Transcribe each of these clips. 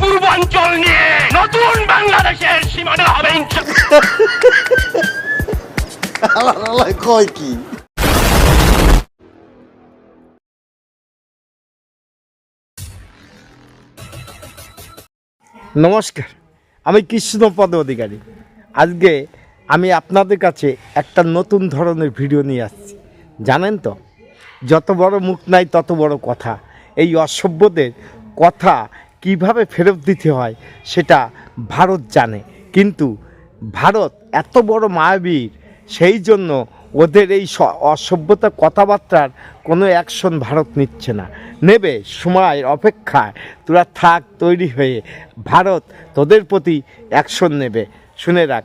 পূর্বাঞ্চল নিয়ে নতুন বাংলাদেশের সীমানা হবে কয় কি? নমস্কার আমি কৃষ্ণপদ অধিকারী। আজকে আমি আপনাদের কাছে একটা নতুন ধরনের ভিডিও নিয়ে আসছি। জানেন তো যত বড় মুখ নাই তত বড় কথা। এই অসভ্যদের কথা কীভাবে ফেরত দিতে হয় সেটা ভারত জানে। কিন্তু ভারত এত বড় মায়াবীর, সেই জন্য ওদের এই অসভ্যতা কথাবার্তার কোনো অ্যাকশন ভারত নিচ্ছে না। নেবে সময়ের অপেক্ষায় তোরা থাক, তৈরি হয়ে ভারত তোদের প্রতি অ্যাকশন নেবে। শুনে রাখ,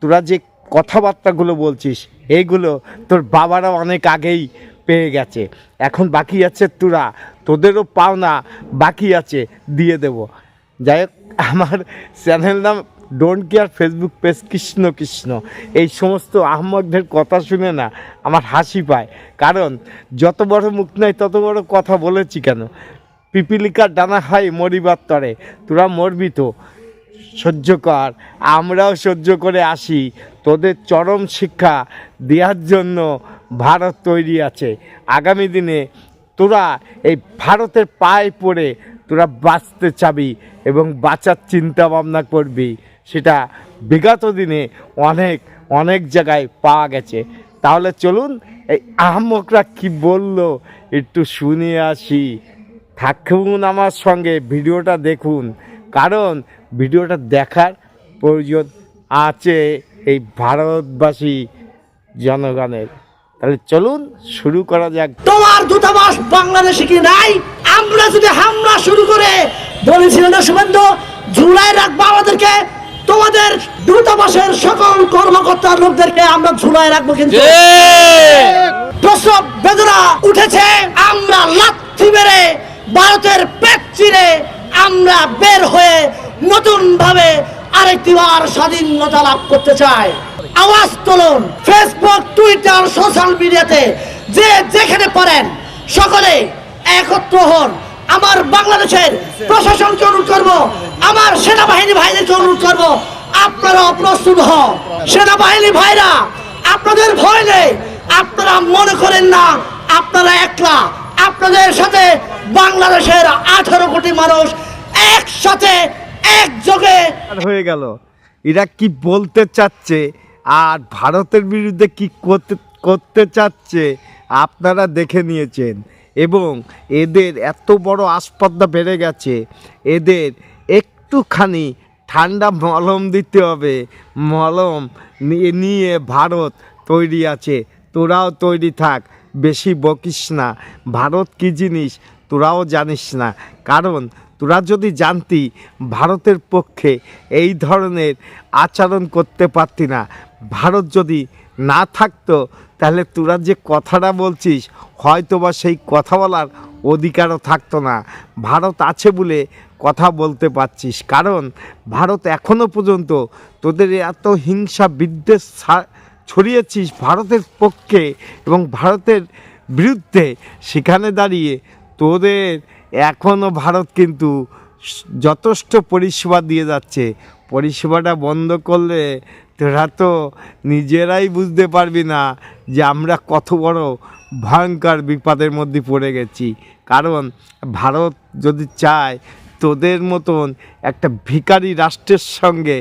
তোরা যে কথাবার্তাগুলো বলছিস এইগুলো তোর বাবারা অনেক আগেই পেয়ে গেছে। এখন বাকি আছে তোরা। তোদেরও পাওনা বাকি আছে, দিয়ে দেব। যাই হোক, আমার চ্যানেল নাম don't care Facebook page Krishna Krishna. এই সমস্ত আহমদদের কথা শুনে না আমার হাসি পায়। কারণ যত বড় মুখ নাই, তত বড় কথা বলেছি কেন? পিপিলিকার ডানা হয় মরিবার তরে। তোরা মরবি তো। সহ্য কর। আমরাও সহ্য করে আসি। তোদের চরম শিক্ষা দেওয়ার জন্য ভারত তৈরি আছে। আগামী দিনে তোরা এই ভারতের পায়ে পড়ে তোরা বাঁচতে চাবি এবং বাঁচার চিন্তা ভাবনা করবি। সেটা বিগত দিনে অনেক অনেক জায়গায় পাওয়া গেছে। তাহলে চলুন এই আহমকরা কি বলল একটু শুনে আসি। থাকুন আমার সঙ্গে, ভিডিওটা দেখুন। কারণ ভিডিওটা দেখার প্রয়োজন আছে এই ভারতবাসী জনগণের। তাহলে চলুন শুরু করা যাক। তোমার দূতাবাস বাংলাদেশে কি নাই? আমরা যদি হামলা শুরু করে বলেছিল না শুভেন্দু ঝুলাই রাখব আমাদেরকে তোমাদের দূতাবাসের সকল কর্মকর্তা লোকদেরকে আমরা ঝুলাই রাখব কিন্তু। প্রসব বেদনা উঠেছে আমরা লাথি মেরে ভারতের পেট চিরে আমরা বের হয়ে নতুন ভাবে আরেকটিবার স্বাধীনতা লাভ করতে চাই। আওয়াজ তুলুন। ফেসবুক টুইটার সোশ্যাল মিডিয়াতে যে যেখানে পারেন, সকলে একত্র হন। আমার বাংলাদেশের প্রশাসনকে অনুরোধ করব, আমার সেনাবাহিনী ভাইদেরকে অনুরোধ করব আপনারা প্রস্তুত হন। সেনাবাহিনী ভাইরা, আপনাদের ভয় নেই, আপনারা মনে করেন না, আপনারা একলা। আপনাদের সাথে বাংলাদেশের আঠারো কোটি মানুষ একসাথে একযোগে হয়ে গেল। এরা কি বলতে চাচ্ছে? আর ভারতের বিরুদ্ধে কি করতে করতে চাচ্ছে আপনারা দেখে নিয়েছেন। এবং এদের এত বড় আসপদ্দা বেড়ে গেছে, এদের একটুখানি ঠান্ডা মলম দিতে হবে। মলম নিয়ে ভারত তৈরি আছে। তোরাও তৈরি থাক, বেশি বকিস না। ভারত কী জিনিস তোরাও জানিস না। কারণ তোরা যদি জানতি ভারতের পক্ষে এই ধরনের আচরণ করতে পারতি না, ভারত যদি না থাকতো, তাহলে তোরা যে কথাটা বলছিস হয়তো বা সেই কথা বলার অধিকারও থাকতো না। ভারত আছে বলে কথা বলতে পারছিস, কারণ ভারত এখনও পর্যন্ত তোদের এত হিংসা বিদ্বেষ ছড়িয়েছিস ভারতের পক্ষে এবং ভারতের বিরুদ্ধে। সেখানে দাঁড়িয়ে তোদের এখনও ভারত কিন্তু যথেষ্ট পরিষেবা দিয়ে যাচ্ছে। পরিষেবাটা বন্ধ করলে তোরা তো নিজেরাই বুঝতে পারবি না যে আমরা কত বড় ভয়ঙ্কর বিপদের মধ্যে পড়ে গেছি। কারণ ভারত যদি চায় তোদের মতন একটা ভিখারি রাষ্ট্রের সঙ্গে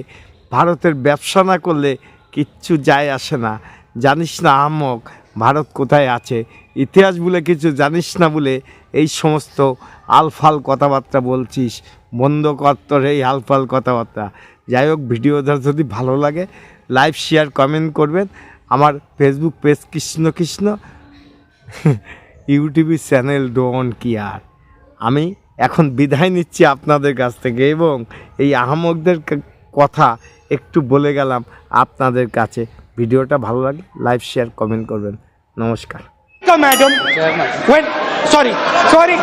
ভারতের ব্যবসা না করলে কিচ্ছু যায় আসে না। জানিস না আহমক ভারত কোথায় আছে? ইতিহাস বলে কিছু জানিস না বলে এই সমস্ত আলফাল কথাবার্তা বলছিস। বন্ধ কর তোর এই আলফাল কথাবার্তা। যাই হোক ভিডিওটা যদি ভালো লাগে লাইভ শেয়ার কমেন্ট করবেন। আমার Facebook page Krishna Krishna. YouTube channel don't care আমি এখন বিদায় নিচ্ছি আপনাদের কাছ থেকে এবং এই আহমকদের কথা একটু বলে গেলাম আপনাদের কাছে। ভিডিওটা ভালো লাগে লাইভ শেয়ার কমেন্ট করবেন। নমস্কার। Madam sorry sorry.